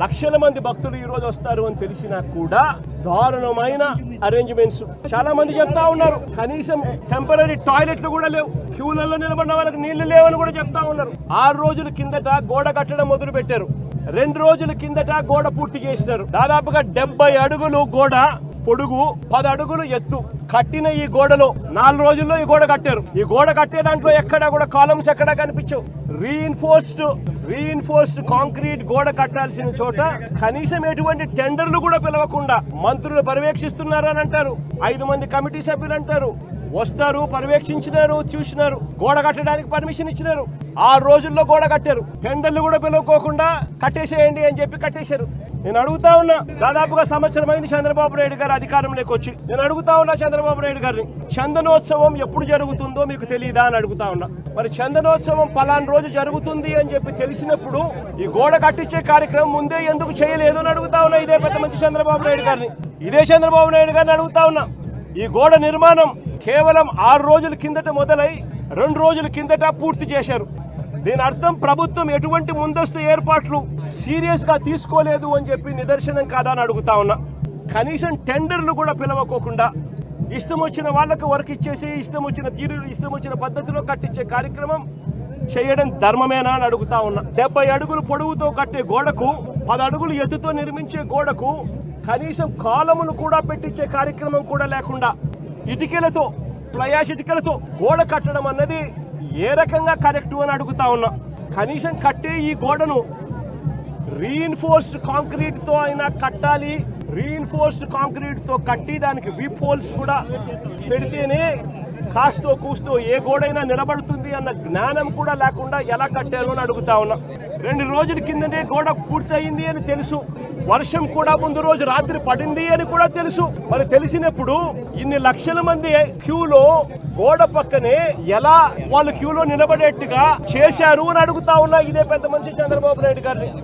లక్షల మంది భక్తులు ఈ రోజు వస్తారు అని తెలిసినా కూడా దారుణమైన అరేంజ్మెంట్స్ చాలా మంది చెప్తా ఉన్నారు. కనీసం టెంపరీ టాయిలెట్లు కూడా లేవు. క్యూలలో నిలబడిన వాళ్ళకి నీళ్ళు లేవని కూడా చెప్తా ఉన్నారు. ఆరు రోజుల కిందట గోడ కట్టడం మొదలు పెట్టారు రెండు రోజుల కిందట గోడ పూర్తి చేసినారు. దాదాపుగా డెబ్బై అడుగులు గోడ పొడుగు పది అడుగులు ఎత్తు. కట్టిన ఈ గోడలో నాలుగు రోజుల్లో ఈ గోడ కట్టారు. ఈ గోడ కట్టే దాంట్లో ఎక్కడా కూడా కాలమ్స్ ఎక్కడా కనిపించవు. రీఇన్ఫోర్స్డ్ రీఇన్ఫోర్స్డ్ కాంక్రీట్ గోడ కట్టాల్సిన చోట కనీసం ఎటువంటి టెండర్లు కూడా పిలవకుండా మంత్రులు పర్యవేక్షిస్తున్నారు అని అంటారు. ఐదు మంది కమిటీ సభ్యులు అంటారు. వస్తారు పర్యవేక్షించినారు చూసినారు. గోడ కట్టడానికి పర్మిషన్ ఇచ్చినారు. ఆరు రోజుల్లో గోడ కట్టారు. టెండర్లు కూడా పిలువకోకుండా కట్టేసేయండి అని చెప్పి కట్టేశారు. నేను అడుగుతా ఉన్నా దాదాపుగా సంవత్సరం అయింది చంద్రబాబు నాయుడు గారు అధికారంలోకి వచ్చి. నేను అడుగుతా ఉన్నా చంద్రబాబు నాయుడు గారిని చందనోత్సవం ఎప్పుడు జరుగుతుందో మీకు తెలియదా అని అడుగుతా ఉన్నా. మరి చందనోత్సవం పలానా రోజు జరుగుతుంది అని చెప్పి తెలిసినప్పుడు ఈ గోడ కట్టించే కార్యక్రమం ముందే ఎందుకు చేయలేదు అని అడుగుతా ఉన్నా ఇదే పెద్ద మంచి చంద్రబాబు నాయుడు గారిని. ఇదే చంద్రబాబు నాయుడు గారిని అడుగుతా ఉన్నా. ఈ గోడ నిర్మాణం కేవలం ఆరు రోజుల కిందట మొదలై రెండు రోజుల కిందట పూర్తి చేశారు. దీని అర్థం ప్రభుత్వం ఎటువంటి ముందస్తు ఏర్పాట్లు సీరియస్గా తీసుకోలేదు అని చెప్పి నిదర్శనం కాదా అని అడుగుతా ఉన్నా. కనీసం టెండర్లు కూడా పిలవకోకుండా ఇష్టం వచ్చిన వాళ్ళకు వర్క్ ఇచ్చేసి ఇష్టం వచ్చిన తీరు ఇష్టం వచ్చిన పద్ధతిలో కట్టించే కార్యక్రమం చేయడం ధర్మమేనా అని అడుగుతా ఉన్నా. డెబ్బై అడుగులు పొడవుతో కట్టే గోడకు పది అడుగులు ఎత్తుతో నిర్మించే గోడకు కనీసం కాలములు కూడా పెట్టించే కార్యక్రమం కూడా లేకుండా ఇటుకలతో ఫ్లయాష్ ఇటుకలతో గోడ కట్టడం అన్నది ఏ రకంగా కరెక్ట్ అని అడుగుతా ఉన్నా. కనీసం కట్టే ఈ గోడను రీఇన్ఫోర్స్డ్ కాంక్రీట్తో అయినా కట్టాలి. రీఇన్ఫోర్స్డ్ కాంక్రీట్తో కట్టి దానికి వీప్ హోల్స్ కూడా పెడితేనే కాస్తో కూస్తో ఏ గోడైనా నిలబడుతుంది అన్న జ్ఞానం కూడా లేకుండా ఎలా కట్టారు అని అడుగుతా ఉన్నా. రెండు రోజుల కిందనే గోడ పూర్తయింది అని తెలుసు. వర్షం కూడా ముందు రోజు రాత్రి పడింది అని కూడా తెలుసు. మరి తెలిసినప్పుడు ఇన్ని లక్షల మంది క్యూలో గోడ పక్కనే ఎలా వాళ్ళు క్యూలో నిలబడేట్టుగా చేశారు అని అడుగుతా ఉన్నా ఇదే పెద్ద మనిషి చంద్రబాబు నాయుడు గారిని.